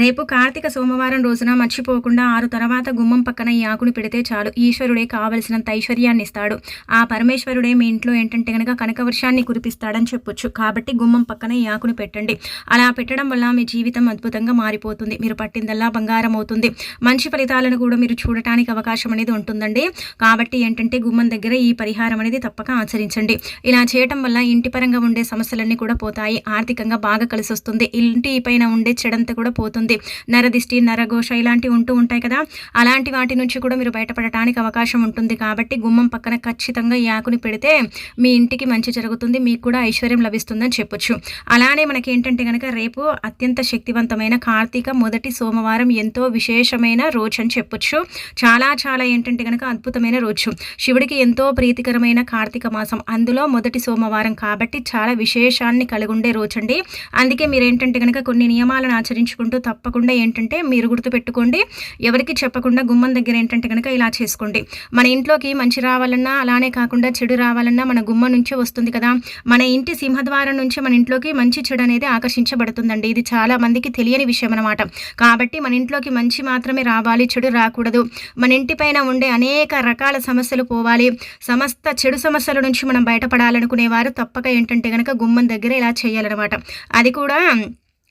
రేపు కార్తీక సోమవారం రోజున మర్చిపోకుండా ఆరు తర్వాత గుమ్మం పక్కన ఈ ఆకును పెడితే చాలు. ఈశ్వరుడే కావలసినంత ఐశ్వర్యాన్ని ఇస్తాడు ఆ పరమేశ్వరుడే మీ ఇంట్లో ఏంటంటే కనుక కనకవర్షాన్ని కురిపిస్తాడని చెప్పొచ్చు. కాబట్టి గుమ్మం పక్కన ఈ ఆకును పెట్టండి. అలా పెట్టడం వల్ల మీ జీవితం అద్భుతంగా మారిపోతుంది. మీరు పట్టిందల్లా బంగారం అవుతుంది. మంచి ఫలితాలను కూడా మీరు చూడటానికి అవకాశం అనేది ఉంటుందండి. కాబట్టి ఏంటంటే గుమ్మం దగ్గర ఈ పరిహారం అనేది తప్పక ఆచరించండి. ఇలా చేయటం వల్ల ఇంటి పరంగా ఉండే సమస్యలన్నీ కూడా పోతాయి. ఆర్థికంగా బాగా కలిసి వస్తుంది ఇంటి పైన ఉండే చెడంతా కూడా పోతుంది. ఉంటుంది నరదిష్టి నరఘోష ఇలాంటివి ఉంటూ ఉంటాయి కదా. అలాంటి వాటి నుంచి కూడా మీరు బయటపడటానికి అవకాశం ఉంటుంది కాబట్టి గుమ్మం పక్కన ఖచ్చితంగా ఈ ఆకుని పెడితే మీ ఇంటికి మంచి జరుగుతుంది మీకు కూడా ఐశ్వర్యం లభిస్తుందని చెప్పొచ్చు. అలానే మనకి ఏంటంటే కనుక రేపు అత్యంత శక్తివంతమైన కార్తీక మొదటి సోమవారం ఎంతో విశేషమైన రోజు అని చెప్పొచ్చు. చాలా చాలా ఏంటంటే కనుక అద్భుతమైన రోజు. శివుడికి ఎంతో ప్రీతికరమైన కార్తీక మాసం. అందులో మొదటి సోమవారం కాబట్టి చాలా విశేషాన్ని కలిగి ఉండే రోజు అండి అందుకే మీరు ఏంటంటే కనుక కొన్ని నియమాలను ఆచరించుకుంటూ తప్పకుండా ఏంటంటే మీరు గుర్తుపెట్టుకోండి. ఎవరికి చెప్పకుండా గుమ్మం దగ్గర ఏంటంటే కనుక ఇలా చేసుకోండి. మన ఇంట్లోకి మంచి రావాలన్నా అలానే కాకుండా చెడు రావాలన్నా మన గుమ్మం నుంచే వస్తుంది కదా. మన ఇంటి సింహద్వారం నుంచి మన ఇంట్లోకి మంచి చెడు అనేది ఆకర్షించబడుతుందండి. ఇది చాలా మందికి తెలియని విషయం అనమాట కాబట్టి మన ఇంట్లోకి మంచి మాత్రమే రావాలి చెడు రాకూడదు. మన ఇంటి పైన ఉండే అనేక రకాల సమస్యలు పోవాలి. సమస్త చెడు సమస్యల నుంచి మనం బయటపడాలనుకునేవారు తప్పక ఏంటంటే కనుక గుమ్మం దగ్గర ఇలా చేయాలన్నమాట. అది కూడా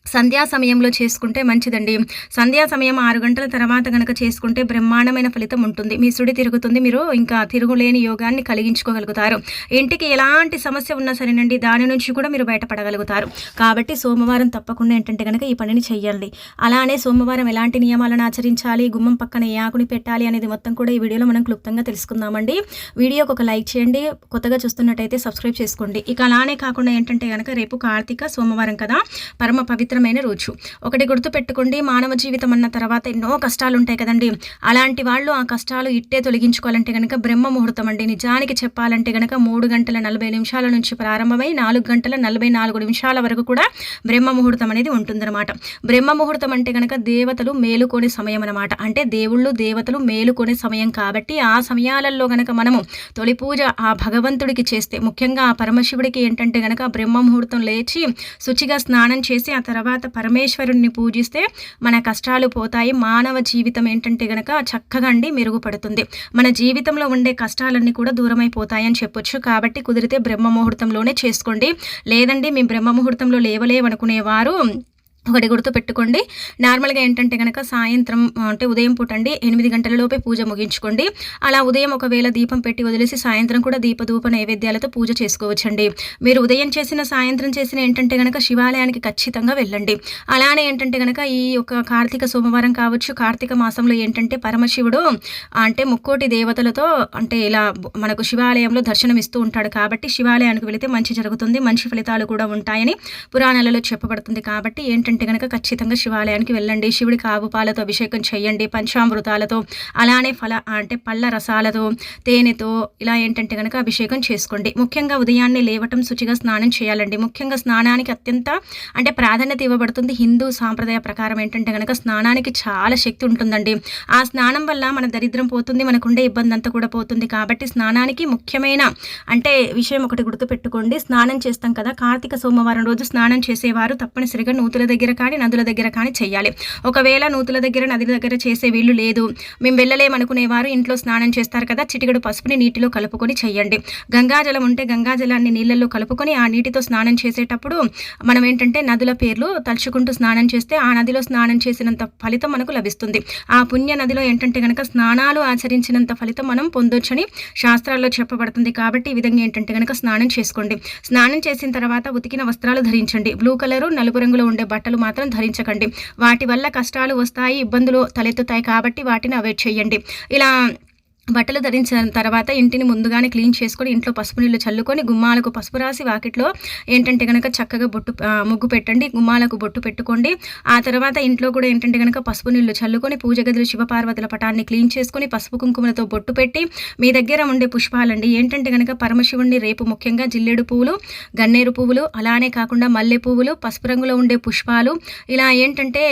సంధ్యా సమయంలో చేసుకుంటే మంచిదండి. సంధ్యా సమయం ఆరు గంటల తర్వాత కనుక చేసుకుంటే బ్రహ్మాండమైన ఫలితం ఉంటుంది. మీ సుడి తిరుగుతుంది మీరు ఇంకా తిరుగులేని యోగాన్ని కలిగించుకోగలుగుతారు. ఇంటికి ఎలాంటి సమస్య ఉన్నా సరేనండి దాని నుంచి కూడా మీరు బయటపడగలుగుతారు. కాబట్టి సోమవారం తప్పకుండా ఏంటంటే కనుక ఈ పనిని చేయండి అలానే సోమవారం ఎలాంటి నియమాలను ఆచరించాలి గుమ్మం పక్కన ఏ ఆకుని పెట్టాలి అనేది మొత్తం కూడా ఈ వీడియోలో మనం క్లుప్తంగా తెలుసుకుందామండి. వీడియోకి ఒక లైక్ చేయండి కొత్తగా చూస్తున్నట్టయితే సబ్స్క్రైబ్ చేసుకోండి. ఇక అలానే కాకుండా ఏంటంటే కనుక రేపు కార్తీక సోమవారం కదా పరమ పవిత్ర పవిత్రమైన రోజు. ఒకటి గుర్తుపెట్టుకోండి మానవ జీవితం అన్న తర్వాత ఎన్నో కష్టాలు ఉంటాయి కదండి. అలాంటి వాళ్ళు ఆ కష్టాలు ఇట్టే తొలగించుకోవాలంటే కనుక బ్రహ్మ ముహూర్తం అండి. నిజానికి చెప్పాలంటే కనుక మూడు గంటల నలభై నిమిషాల నుంచి ప్రారంభమై నాలుగు గంటల నలభై నాలుగు నిమిషాల వరకు కూడా బ్రహ్మ ముహూర్తం అనేది ఉంటుందన్నమాట. బ్రహ్మ ముహూర్తం అంటే కనుక దేవతలు మేలుకొనే సమయం అనమాట అంటే దేవుళ్ళు దేవతలు మేలుకొనే సమయం కాబట్టి ఆ సమయాలలో గనక మనము తొలి పూజ ఆ భగవంతుడికి చేస్తే ముఖ్యంగా ఆ పరమశివుడికి ఏంటంటే గనక బ్రహ్మ ముహూర్తం లేచి శుచిగా స్నానం చేసి ఆ తర్వాత తర్వాత పరమేశ్వరుణ్ణి పూజిస్తే మన కష్టాలు పోతాయి. మానవ జీవితం ఏంటంటే గనక చక్కగా అండి మెరుగుపడుతుంది. మన జీవితంలో ఉండే కష్టాలన్నీ కూడా దూరమైపోతాయని చెప్పొచ్చు. కాబట్టి కుదిరితే బ్రహ్మ ముహూర్తంలోనే చేసుకోండి. లేదండి మేము బ్రహ్మ ముహూర్తంలో లేవలేవనుకునేవారు ఒకటి గుర్తుపెట్టుకోండి. నార్మల్గా ఏంటంటే కనుక సాయంత్రం అంటే ఉదయం పూట అండి ఎనిమిది గంటలలోపే పూజ ముగించుకోండి. అలా ఉదయం ఒకవేళ దీపం పెట్టి వదిలేసి సాయంత్రం కూడా దీపధూప నైవేద్యాలతో పూజ చేసుకోవచ్చండి. మీరు ఉదయం చేసిన సాయంత్రం చేసిన ఏంటంటే కనుక శివాలయానికి ఖచ్చితంగా వెళ్ళండి. అలానే ఏంటంటే కనుక ఈ యొక్క కార్తీక సోమవారం కావచ్చు కార్తీక మాసంలో ఏంటంటే పరమశివుడు అంటే ముక్కోటి దేవతలతో అంటే ఇలా మనకు శివాలయంలో దర్శనం ఇస్తూ ఉంటాడు కాబట్టి శివాలయానికి వెళితే మంచి జరుగుతుంది మంచి ఫలితాలు కూడా ఉంటాయని పురాణాలలో చెప్పబడుతుంది కాబట్టి ఏంటంటే ఉంటే కనుక ఖచ్చితంగా శివాలయానికి వెళ్ళండి. శివుడికి ఆవు పాలతో అభిషేకం చేయండి. పంచామృతాలతో అలానే ఫల అంటే పళ్ళ రసాలతో తేనెతో ఇలా ఏంటంటే కనుక అభిషేకం చేసుకోండి. ముఖ్యంగా ఉదయాన్నే లేవటం శుచిగా స్నానం చేయాలండి. ముఖ్యంగా స్నానానికి అత్యంత అంటే ప్రాధాన్యత ఇవ్వబడుతుంది హిందూ సాంప్రదాయ ప్రకారం ఏంటంటే కనుక స్నానానికి చాలా శక్తి ఉంటుందండి. ఆ స్నానం వల్ల మన దరిద్రం పోతుంది మనకుండే ఇబ్బంది అంతా కూడా పోతుంది. కాబట్టి స్నానానికి ముఖ్యమైన అంటే విషయం ఒకటి గుర్తుపెట్టుకోండి. స్నానం చేస్తాం కదా కార్తీక సోమవారం రోజు స్నానం చేసేవారు తప్పనిసరిగా నూతుల దగ్గర దగ్గర కానీ నదుల దగ్గర కానీ చేయాలి ఒకవేళ నూతుల దగ్గర నదుల దగ్గర చేసే వీళ్ళు లేదు. మేము వెళ్ళలేమనుకునేవారు ఇంట్లో స్నానం చేస్తారు కదా చిటికడు పసుపుని నీటిలో కలుపుకొని చేయండి గంగాజలం ఉంటే గంగాజలాన్ని నీళ్ళల్లో కలుపుకొని ఆ నీటితో స్నానం చేసేటప్పుడు మనం ఏంటంటే నదుల పేర్లు తలుచుకుంటూ స్నానం చేస్తే ఆ నదిలో స్నానం చేసినంత ఫలితం మనకు లభిస్తుంది. ఆ పుణ్య నదిలో ఏంటంటే కనుక స్నానాలు ఆచరించినంత ఫలితం మనం పొందొచ్చని శాస్త్రాల్లో చెప్పబడుతుంది. కాబట్టి ఈ విధంగా ఏంటంటే కనుక స్నానం చేసుకోండి. స్నానం చేసిన తర్వాత ఉతికిన వస్త్రాలు ధరించండి. బ్లూ కలరు నలుపు రంగులో ఉండే బట్టలు బట్టలు మాత్రం ధరించకండి. వాటి వల్ల కష్టాలు వస్తాయి ఇబ్బందులు తలెత్తుతాయి కాబట్టి వాటిని అవాయిడ్ చేయండి. ఇలా బట్టలు ధరించిన తర్వాత ఇంటిని ముందుగానే క్లీన్ చేసుకొని ఇంట్లో పసుపు నీళ్ళు చల్లుకొని గుమ్మాలకు పసుపు రాసి వాకిట్లో ఏంటంటే కనుక చక్కగా బొట్టు ముగ్గు పెట్టండి. గుమ్మాలకు బొట్టు పెట్టుకోండి. ఆ తర్వాత ఇంట్లో కూడా ఏంటంటే కనుక పసుపు నీళ్ళు చల్లుకొని పూజ గదులు శివపార్వతుల పటాన్ని క్లీన్ చేసుకొని పసుపు కుంకుమలతో బొట్టు పెట్టి మీ దగ్గర ఉండే పుష్పాలండి. ఏంటంటే కనుక పరమశివుణ్ణి రేపు ముఖ్యంగా జిల్లేడు పువ్వులు గన్నేరు పువ్వులు అలానే కాకుండా మల్లె పువ్వులు పసుపు రంగులో ఉండే పుష్పాలు ఇలా ఏంటంటే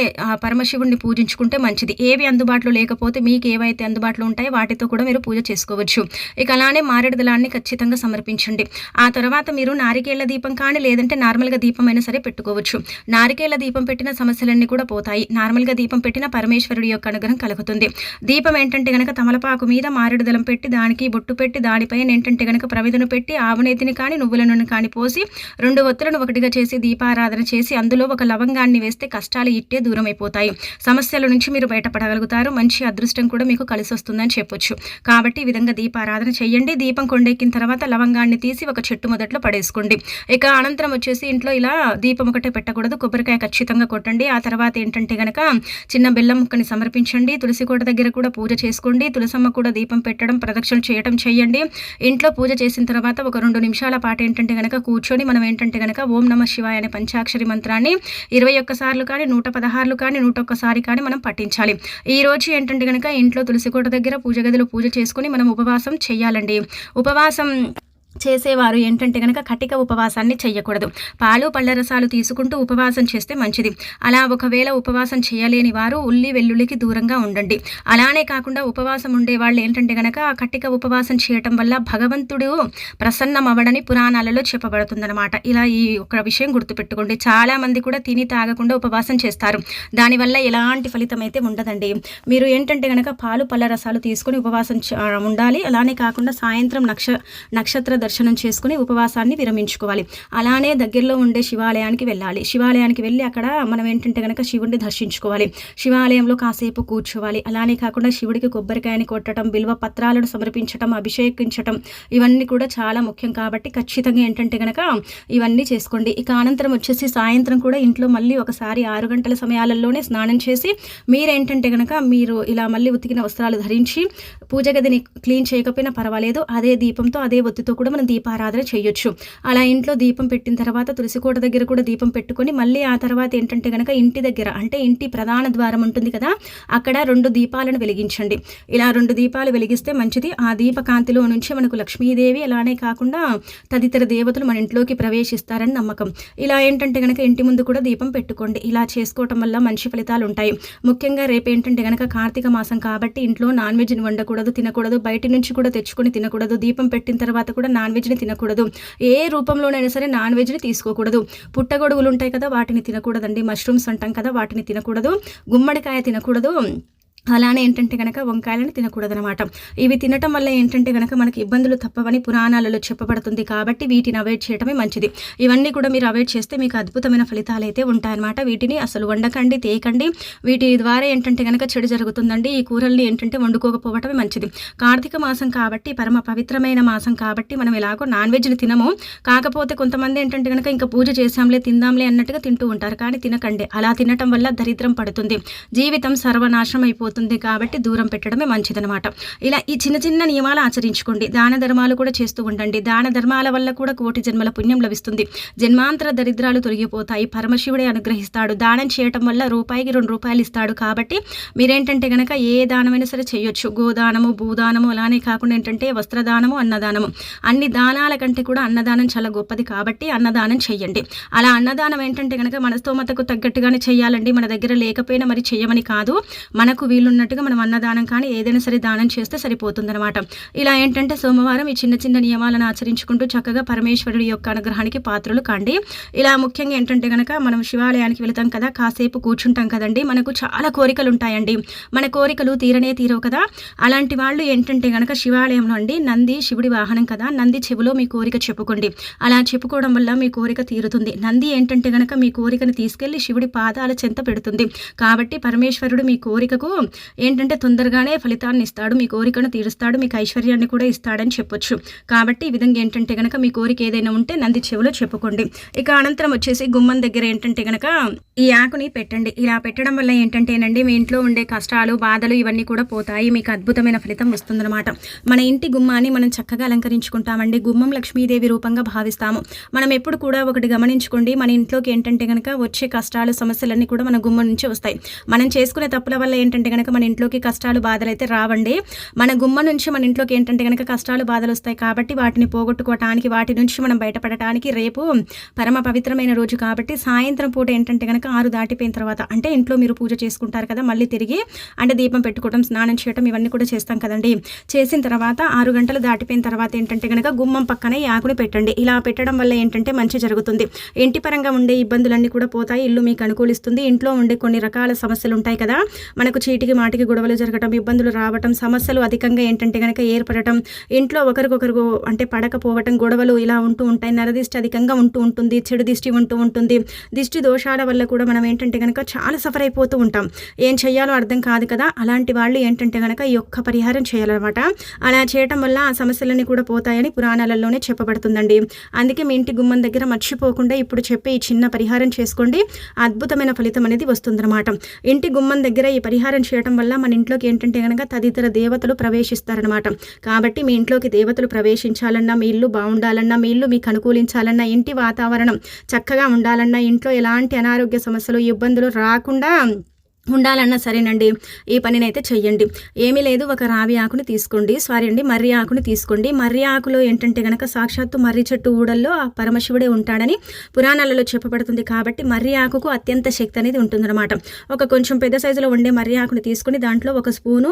పరమశివుణ్ణి పూజించుకుంటే మంచిది. ఏవి అందుబాటులో లేకపోతే మీకు ఏవైతే అందుబాటులో ఉంటాయో వాటితో కూడా మీరు పూజ చేసుకోవచ్చు. ఇక అలానే మారేడు దళాన్ని ఖచ్చితంగా సమర్పించండి. ఆ తర్వాత మీరు నారికేళ్ళ దీపం కానీ లేదంటే నార్మల్గా దీపం అయినా సరే పెట్టుకోవచ్చు. నారికేళ్ళ దీపం పెట్టిన సమస్యలన్నీ కూడా పోతాయి. నార్మల్గా దీపం పెట్టిన పరమేశ్వరుడి యొక్క అనుగ్రహం కలుగుతుంది. దీపం ఏంటంటే గనక తమలపాకు మీద మారేడు దళం పెట్టి దానికి బొట్టు పెట్టి దానిపైన ఏంటంటే గనక ప్రమిదను పెట్టి ఆవునేతిని కానీ నువ్వుల నూనె కానీ పోసి రెండు ఒత్తులను ఒకటిగా చేసి దీపారాధన చేసి అందులో ఒక లవంగాన్ని వేస్తే కష్టాలు ఇట్టే దూరం అయిపోతాయి సమస్యల నుంచి మీరు బయటపడగలుగుతారు. మంచి అదృష్టం కూడా మీకు కలిసి వస్తుందని చెప్పొచ్చు. కాబట్టి ఈ విధంగా దీపారాధన చేయండి దీపం కొండెక్కిన తర్వాత లవంగాన్ని తీసి ఒక చెట్టు మొదట్లో పడేసుకోండి. ఇక అనంతరం వచ్చేసి ఇంట్లో ఇలా దీపం ఒకటే పెట్టకూడదు. కొబ్బరికాయ ఖచ్చితంగా కొట్టండి. ఆ తర్వాత ఏంటంటే గనక చిన్న బెల్లం ముక్కని సమర్పించండి. తులసి కోట దగ్గర కూడా పూజ చేసుకోండి. తులసమ్మ కూడా దీపం పెట్టడం ప్రదక్షిణ చేయడం చేయండి ఇంట్లో పూజ చేసిన తర్వాత ఒక రెండు నిమిషాల పాటు ఏంటంటే గనక కూర్చొని మనం ఏంటంటే గనక ఓం నమ శివాయ అనే పంచాక్షరి మంత్రాన్ని ఇరవై ఒక్కసార్లు కానీ నూట పదహారులు కానీ నూట ఒక్కసారి కానీ మనం పఠించాలి. ఈ రోజు ఏంటంటే గనక ఇంట్లో తులసి కోట దగ్గర పూజ గదిలో పూజ చేసుకుని మనం ఉపవాసం చేయాలండి. ఉపవాసం చేసేవారు ఏంటంటే కనుక కటిక ఉపవాసాన్ని చేయకూడదు పాలు పళ్ళ రసాలు తీసుకుంటూ ఉపవాసం చేస్తే మంచిది. అలా ఒకవేళ ఉపవాసం చేయలేని వారు ఉల్లి వెల్లుల్లికి దూరంగా ఉండండి. అలానే కాకుండా ఉపవాసం ఉండే వాళ్ళు ఏంటంటే కనుక కటిక ఉపవాసం చేయటం వల్ల భగవంతుడు ప్రసన్నం అవ్వడని పురాణాలలో చెప్పబడుతుందన్నమాట. ఇలా ఈ ఒక విషయం గుర్తుపెట్టుకోండి. చాలామంది కూడా తిని తాగకుండా ఉపవాసం చేస్తారు. దానివల్ల ఎలాంటి ఫలితం అయితే ఉండదండి. మీరు ఏంటంటే కనుక పాలు పళ్ళ రసాలు తీసుకొని ఉపవాసం ఉండాలి. అలానే కాకుండా సాయంత్రం నక్ష నక్షత్ర దర్శనం చేసుకుని ఉపవాసాన్ని విరమించుకోవాలి. అలానే దగ్గరలో ఉండే శివాలయానికి వెళ్ళాలి. శివాలయానికి వెళ్ళి అక్కడ మనం ఏంటంటే కనుక శివుడిని దర్శించుకోవాలి. శివాలయంలో కాసేపు కూర్చోవాలి. అలానే కాకుండా శివుడికి కొబ్బరికాయని కొట్టడం బిల్వ పత్రాలను సమర్పించడం అభిషేకించటం ఇవన్నీ కూడా చాలా ముఖ్యం కాబట్టి ఖచ్చితంగా ఏంటంటే కనుక ఇవన్నీ చేసుకోండి. ఇక అనంతరం వచ్చేసి సాయంత్రం కూడా ఇంట్లో మళ్ళీ ఒకసారి ఆరు గంటల సమయాలలోనే స్నానం చేసి మీరేంటంటే కనుక మీరు ఇలా మళ్ళీ ఉతికిన వస్త్రాలు ధరించి పూజ గదిని క్లీన్ చేయకపోయినా పర్వాలేదు. అదే దీపంతో అదే ఒత్తితో కూడా మనం దీపారాధన చేయొచ్చు. అలా ఇంట్లో దీపం పెట్టిన తర్వాత తులసికోట దగ్గర కూడా దీపం పెట్టుకొని మళ్ళీ ఆ తర్వాత ఏంటంటే కనుక ఇంటి దగ్గర అంటే ఇంటి ప్రధాన ద్వారం ఉంటుంది కదా అక్కడ రెండు దీపాలను వెలిగించండి. ఇలా రెండు దీపాలు వెలిగిస్తే మంచిది. ఆ దీపకాంతిలో నుంచి మనకు లక్ష్మీదేవి అలానే కాకుండా తదితర దేవతలు మన ఇంట్లోకి ప్రవేశిస్తారని నమ్మకం. ఇలా ఏంటంటే కనుక ఇంటి ముందు కూడా దీపం పెట్టుకోండి. ఇలా చేసుకోవటం వల్ల మంచి ఫలితాలు ఉంటాయి. ముఖ్యంగా రేపు ఏంటంటే కనుక కార్తీక మాసం కాబట్టి ఇంట్లో నాన్ వెజ్ని వండకూడదు తినకూడదు బయట నుంచి కూడా తెచ్చుకొని తినకూడదు. దీపం పెట్టిన తర్వాత కూడా నాన్ వెజ్ని తినకూడదు. ఏ రూపంలోనైనా సరే నాన్ వెజ్ని తీసుకోకూడదు. పుట్టగొడుగులు ఉంటాయి కదా వాటిని తినకూడదండి. మష్రూమ్స్ అంటాం కదా వాటిని తినకూడదు. గుమ్మడికాయ తినకూడదు. అలానే ఏంటంటే కనుక వంకాయలను తినకూడదనమాట ఇవి తినటం వల్ల ఏంటంటే కనుక మనకి ఇబ్బందులు తప్పవని పురాణాలలో చెప్పబడుతుంది కాబట్టి వీటిని అవాయిడ్ చేయడమే మంచిది. ఇవన్నీ కూడా మీరు అవాయిడ్ చేస్తే మీకు అద్భుతమైన ఫలితాలు అయితే ఉంటాయన్నమాట. వీటిని అసలు వండకండి తేయకండి వీటి ద్వారా ఏంటంటే కనుక చెడు జరుగుతుందండి. ఈ కూరల్ని ఏంటంటే వండుకోకపోవటమే మంచిది. కార్తీక మాసం కాబట్టి పరమ పవిత్రమైన మాసం కాబట్టి మనం ఎలాగో నాన్ వెజ్ని తినము. కాకపోతే కొంతమంది ఏంటంటే కనుక ఇంకా పూజ చేసాంలే తిందాంలే అన్నట్టుగా తింటూ ఉంటారు. కానీ తినకండి. అలా తినటం వల్ల దరిద్రం పడుతుంది. జీవితం సర్వనాశనం అయిపోతుంది. అవుతుంది కాబట్టి దూరం పెట్టడమే మంచిదనమాట ఇలా ఈ చిన్న చిన్న నియమాలు ఆచరించుకోండి. దాన ధర్మాలు కూడా చేస్తూ ఉండండి. దాన ధర్మాల వల్ల కూడా కోటి జన్మల పుణ్యం లభిస్తుంది. జన్మాంతర దరిద్రాలు తొలగిపోతాయి. పరమశివుడే అనుగ్రహిస్తాడు. దానం చేయటం వల్ల రూపాయికి రెండు రూపాయలు ఇస్తాడు కాబట్టి మీరేంటంటే కనుక ఏ దానమైనా సరే చేయొచ్చు. గోదానము భూదానము అలానే కాకుండా ఏంటంటే వస్త్రదానము అన్నదానము. అన్ని దానాల కంటే కూడా అన్నదానం చాలా గొప్పది కాబట్టి అన్నదానం చెయ్యండి. అలా అన్నదానం ఏంటంటే కనుక మన స్తోమతకు తగ్గట్టుగానే చేయాలండి మన దగ్గర లేకపోయినా మరి చేయమని కాదు. మనకు వీలున్నట్టుగా మనం అన్నదానం కానీ ఏదైనా సరే దానం చేస్తే సరిపోతుందనమాట ఇలా ఏంటంటే సోమవారం ఈ చిన్న చిన్న నియమాలను ఆచరించుకుంటూ చక్కగా పరమేశ్వరుడి యొక్క అనుగ్రహానికి పాత్రలు కండి. ఇలా ముఖ్యంగా ఏంటంటే కనుక మనం శివాలయానికి వెళతాం కదా కాసేపు కూర్చుంటాం కదండి. మనకు చాలా కోరికలు ఉంటాయండి. మన కోరికలు తీరనే తీరవు కదా. అలాంటి వాళ్ళు ఏంటంటే కనుక శివాలయంలో అండి నంది శివుడి వాహనం కదా నంది చెవిలో మీ కోరిక చెప్పుకోండి. అలా చెప్పుకోవడం వల్ల మీ కోరిక తీరుతుంది. నంది ఏంటంటే కనుక మీ కోరికను తీసుకెళ్ళి శివుడి పాదాల చెంత పెడుతుంది. కాబట్టి పరమేశ్వరుడు మీ కోరికకు ఏంటంటే తొందరగానే ఫలితాన్ని ఇస్తాడు మీ కోరికను తీరుస్తాడు మీకు ఐశ్వర్యాన్ని కూడా ఇస్తాడని చెప్పొచ్చు. కాబట్టి ఈ విధంగా ఏంటంటే కనుక మీ కోరిక ఏదైనా ఉంటే నంది చెవిలో చెప్పుకోండి. ఇక అనంతరం వచ్చేసి గుమ్మం దగ్గర ఏంటంటే కనుక ఈ ఆకుని పెట్టండి. ఇలా పెట్టడం వల్ల ఏంటంటేనండి మీ ఇంట్లో ఉండే కష్టాలు బాధలు ఇవన్నీ కూడా పోతాయి. మీకు అద్భుతమైన ఫలితం వస్తుందన్నమాట. మన ఇంటి గుమ్మాన్ని మనం చక్కగా అలంకరించుకుంటామండి. గుమ్మం లక్ష్మీదేవి రూపంగా భావిస్తాము. మనం ఎప్పుడు కూడా ఒకటి గమనించుకోండి మన ఇంట్లోకి ఏంటంటే కనుక వచ్చే కష్టాలు సమస్యలన్నీ కూడా మన గుమ్మం నుంచి వస్తాయి. మనం చేసుకునే తప్పుల వల్ల ఏంటంటే కనుక మన ఇంట్లోకి కష్టాలు బాధలు అయితే రావండి. మన గుమ్మ నుంచి మన ఇంట్లోకి ఏంటంటే కనుక కష్టాలు బాధలు వస్తాయి కాబట్టి వాటిని పోగొట్టుకోవటానికి వాటి నుంచి మనం బయటపడటానికి రేపు పరమ పవిత్రమైన రోజు కాబట్టి సాయంత్రం పూట ఏంటంటే కనుక ఆరు దాటిపోయిన తర్వాత అంటే ఇంట్లో మీరు పూజ చేసుకుంటారు కదా మళ్ళీ తిరిగి అంటే దీపం పెట్టుకోవడం స్నానం చేయడం ఇవన్నీ కూడా చేస్తాం కదండి. చేసిన తర్వాత ఆరు గంటలు దాటిపోయిన తర్వాత ఏంటంటే కనుక గుమ్మం పక్కన ఆకుని పెట్టండి. ఇలా పెట్టడం వల్ల ఏంటంటే మంచి జరుగుతుంది. ఇంటి పరంగా ఉండే ఇబ్బందులన్నీ కూడా పోతాయి. ఇల్లు మీకు అనుకూలిస్తుంది. ఇంట్లో ఉండే కొన్ని రకాల సమస్యలు ఉంటాయి కదా. మనకు చీటి మాటికి గొడవలు జరగటం ఇబ్బందులు రావటం సమస్యలు అధికంగా ఏంటంటే కనుక ఏర్పడటం ఇంట్లో ఒకరికొకరు అంటే పడకపోవటం గొడవలు ఇలా ఉంటూ ఉంటాయి. నరదిష్టి అధికంగా ఉంటూ ఉంటుంది చెడు దిష్టి ఉంటూ ఉంటుంది. దిష్టి దోషాల వల్ల కూడా మనం ఏంటంటే కనుక చాలా సఫర్ అయిపోతూ ఉంటాం. ఏం చేయాలో అర్థం కాదు కదా. అలాంటి వాళ్ళు ఏంటంటే కనుక ఈ యొక్క పరిహారం చేయాలన్నమాట. అలా చేయటం వల్ల ఆ సమస్యలన్నీ కూడా పోతాయని పురాణాలలోనే చెప్పబడుతుందండి. అందుకే మీ ఇంటి గుమ్మం దగ్గర మర్చిపోకుండా ఇప్పుడు చెప్పే ఈ చిన్న పరిహారం చేసుకోండి. అద్భుతమైన ఫలితం అనేది వస్తుందన్నమాట. ఇంటి గుమ్మం దగ్గర ఈ పరిహారం చేయడం వల్ల మన ఇంట్లోకి ఏంటంటే కనుక తదితర దేవతలు ప్రవేశిస్తారనమాట కాబట్టి మీ ఇంట్లోకి దేవతలు ప్రవేశించాలన్నా మీ ఇల్లు బాగుండాలన్నా మీ ఇల్లు మీకు అనుకూలించాలన్నా ఇంటి వాతావరణం చక్కగా ఉండాలన్నా ఇంట్లో ఎలాంటి అనారోగ్య సమస్యలు ఇబ్బందులు రాకుండా ఉండాలన్నా సరేనండి. ఈ పనినైతే చెయ్యండి. ఏమీ లేదు ఒక రావి ఆకుని తీసుకోండి. సారీ అండి మర్రి ఆకుని తీసుకోండి. మర్రి ఆకులో ఏంటంటే గనక సాక్షాత్తు మర్రి చెట్టు ఊడల్లో ఆ పరమశివుడే ఉంటాడని పురాణాలలో చెప్పబడుతుంది కాబట్టి మర్రి ఆకుకు అత్యంత శక్తి అనేది ఉంటుందన్నమాట. ఒక కొంచెం పెద్ద సైజులో ఉండే మర్రి ఆకుని తీసుకుని దాంట్లో ఒక స్పూను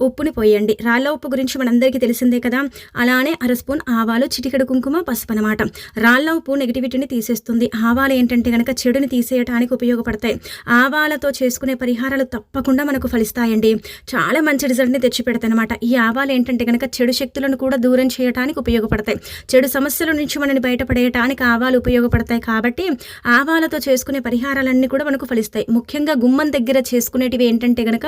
ఉప్పుని పోయండి. రాళ్ళ ఉప్పు గురించి మనందరికీ తెలిసిందే కదా. అలానే అర స్పూన్ ఆవాలు చిటికెడు కుంకుమ పసుపు అనమాట రాళ్ళ ఉప్పు నెగిటివిటీని తీసేస్తుంది. ఆవాలు ఏంటంటే గనక చెడుని తీసేయడానికి ఉపయోగపడతాయి. ఆవాలతో చేసుకునే పరిహారాలు తప్పకుండా మనకు ఫలిస్తాయండి. చాలా మంచి రిజల్ట్ని తెచ్చిపెడతాయన్నమాట. ఈ ఆవాలు ఏంటంటే కనుక చెడు శక్తులను కూడా దూరం చేయడానికి ఉపయోగపడతాయి. చెడు సమస్యల నుంచి మనని బయటపడేయటానికి ఆవాలు ఉపయోగపడతాయి కాబట్టి ఆవాలతో చేసుకునే పరిహారాలన్నీ కూడా మనకు ఫలిస్తాయి. ముఖ్యంగా గుమ్మం దగ్గర చేసుకునేటివి ఏంటంటే కనుక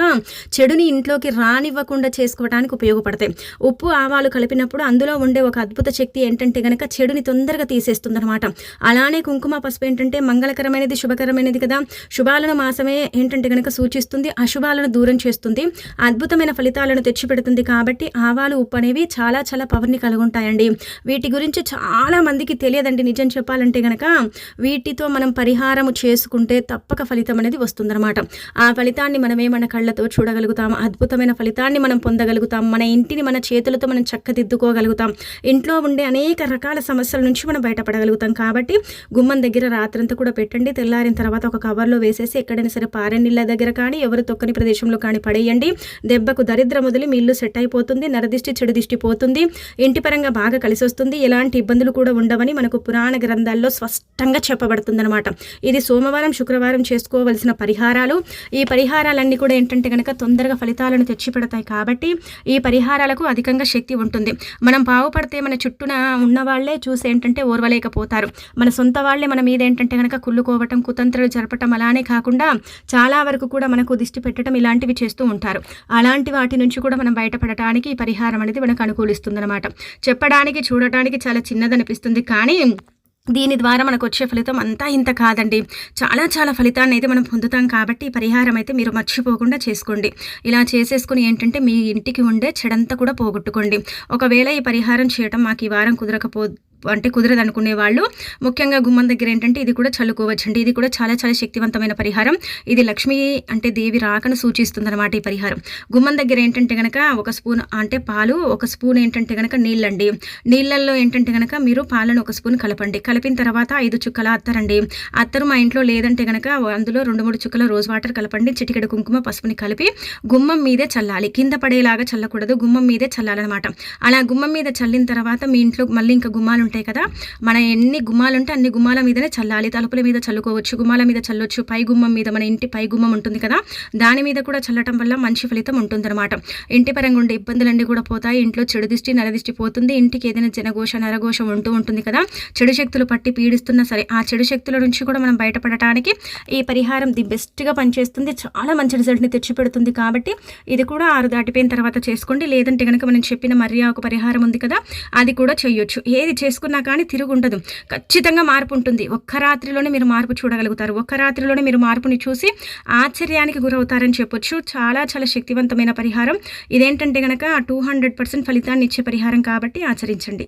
చెడుని ఇంట్లోకి రానివ్వకుండా చేసుకోవడానికి ఉపయోగపడతాయి. ఉప్పు ఆవాలు కలిపినప్పుడు అందులో ఉండే ఒక అద్భుత శక్తి ఏంటంటే కనుక చెడుని తొందరగా తీసేస్తుంది అనమాట అలానే కుంకుమ పసుపు ఏంటంటే మంగళకరమైనది శుభకరమైనది కదా. శుభాలను మాసమే ఏంటంటే కనుక సూచిస్తుంది అశుభాలను దూరం చేస్తుంది అద్భుతమైన ఫలితాలను తెచ్చిపెడుతుంది కాబట్టి ఆవాలు ఉప్పు అనేవి చాలా చాలా పవర్ని కలిగి ఉంటాయండి వీటి గురించి చాలా మందికి తెలియదండి నిజం చెప్పాలంటే గనక. వీటితో మనం పరిహారము చేసుకుంటే తప్పక ఫలితం అనేది వస్తుందన్నమాట. ఆ ఫలితాన్ని మనమే మన కళ్ళతో చూడగలుగుతాం అద్భుతమైన ఫలితాన్ని మనం పొందగలుగుతాం. మన ఇంటిని మన చేతులతో మనం చక్కదిద్దుకోగలుగుతాం. ఇంట్లో ఉండే అనేక రకాల సమస్యల నుంచి మనం బయటపడగలుగుతాం కాబట్టి గుమ్మం దగ్గర రాత్రంతా కూడా పెట్టండి. తెల్లారిన తర్వాత ఒక కవర్లో వేసేసి ఎక్కడైనా సరే పారెనిళ్ళ దగ్గర కానీ ఎవరు తొక్కని ప్రదేశంలో కానీ పడేయండి. దెబ్బకు దరిద్రం మొదలు మీ ఇల్లు సెట్ అయిపోతుంది నరదిష్టి చెడు దిష్టి పోతుంది. ఇంటి పరంగా బాగా కలిసి వస్తుంది. ఎలాంటి ఇబ్బందులు కూడా ఉండవని మనకు పురాణ గ్రంథాల్లో స్పష్టంగా చెప్పబడుతుందన్నమాట. ఇది సోమవారం శుక్రవారం చేసుకోవలసిన పరిహారాలు. ఈ పరిహారాలన్నీ కూడా ఏంటంటే కనుక తొందరగా ఫలితాలను తెచ్చిపెడతాయి కాబట్టి ఈ పరిహారాలకు అధికంగా శక్తి ఉంటుంది. మనం బాగుపడితే మన చుట్టూన ఉన్న వాళ్ళే చూసి ఏంటంటే ఓర్వలేకపోతారు. మన సొంత వాళ్ళే మన మీద ఏంటంటే కనుక కుళ్ళుకోవటం కుతంత్రాలు జరపటం అలానే కాకుండా చాలా వరకు కూడా మనకు దిష్టి పెట్టడం ఇలాంటివి చేస్తూ ఉంటారు. అలాంటి వాటి నుంచి కూడా మనం బయటపడటానికి ఈ పరిహారం అనేది మనకు అనుకూలిస్తుందన్నమాట. చెప్పడానికి చూడటానికి చాలా చిన్నదనిపిస్తుంది. కానీ దీని ద్వారా మనకు వచ్చే ఫలితం అంతా ఇంత కాదండి. చాలా చాలా ఫలితాన్ని అయితే మనం పొందుతాం కాబట్టి పరిహారం అయితే మీరు మర్చిపోకుండా చేసుకోండి. ఇలా చేసేసుకుని ఏంటంటే మీ ఇంటికి ఉండే చెడంతా కూడా పోగొట్టుకోండి. ఒకవేళ ఈ పరిహారం చేయటం మాకు ఈ వారం కుదరకపో అంటే కుదరదు అనుకునే వాళ్ళు. ముఖ్యంగా గుమ్మం దగ్గర ఏంటంటే ఇది కూడా చల్లుకోవచ్చండి. ఇది కూడా చాలా చాలా శక్తివంతమైన పరిహారం. ఇది లక్ష్మి అంటే దేవి రాకను సూచిస్తుంది అనమాట ఈ పరిహారం. గుమ్మం దగ్గర ఏంటంటే కనుక ఒక స్పూన్ అంటే పాలు ఒక స్పూన్ ఏంటంటే కనుక నీళ్ళండి. నీళ్ళల్లో ఏంటంటే కనుక మీరు పాలను ఒక స్పూన్ కలపండి. కలిపిన తర్వాత ఐదు చుక్కల అత్తరండి. అత్తరు మా ఇంట్లో లేదంటే కనుక అందులో రెండు మూడు చుక్కల రోజ్ వాటర్ కలపండి. చిటికెడు కుంకుమ పసుపుని కలిపి గుమ్మం మీదే చల్లాలి. కింద పడేలాగా చల్లకూడదు. గుమ్మం మీదే చల్లాలన్నమాట. అలా గుమ్మం మీద చల్లిన తర్వాత మీ ఇంట్లో మళ్ళీ ఇంకా గుమ్మాలు ఉంటాయి కదా. మన ఎన్ని గుమ్మాలు ఉంటే అన్ని గుమ్మాల మీదనే చల్లాలి. తలుపుల మీద చల్లుకోవచ్చు గుమ్మాల మీద చల్లొచ్చు పై గుమ్మం మీద మన ఇంటి పై గుమ్మం ఉంటుంది కదా. దాని మీద కూడా చల్లటం వల్ల మంచి ఫలితం ఉంటుందన్నమాట. ఇంటి పరంగా ఉండే ఇబ్బందులన్నీ కూడా పోతాయి. ఇంట్లో చెడు దిష్టి నరదిష్టి పోతుంది. ఇంటికి ఏదైనా జనఘోష నరఘోష ఉంటూ ఉంటుంది కదా. చెడు శక్తులు పట్టి పీడిస్తున్నా సరే ఆ చెడు శక్తుల నుంచి కూడా మనం బయటపడటానికి ఈ పరిహారం ది బెస్ట్గా పనిచేస్తుంది. చాలా మంచి రిజల్ట్ని తెచ్చిపెడుతుంది కాబట్టి ఇది కూడా ఆరు దాటిపోయిన తర్వాత చేసుకోండి. లేదంటే కనుక మనం చెప్పిన మర్యాద పరిహారం ఉంది కదా అది కూడా చేయొచ్చు. ఏది చేసుకున్నా కానీ తిరుగు ఉండదు ఖచ్చితంగా మార్పు ఉంటుంది. ఒక్క రాత్రిలోనే మీరు మార్పు చూడగలుగుతారు. ఒక్క రాత్రిలోనే మీరు మార్పుని చూసి ఆశ్చర్యానికి గురవుతారని చెప్పొచ్చు. చాలా చాలా శక్తివంతమైన పరిహారం. ఇదేంటంటే కనుక టూ హండ్రెడ్ పర్సెంట్ ఫలితాన్ని ఇచ్చే పరిహారం కాబట్టి ఆచరించండి.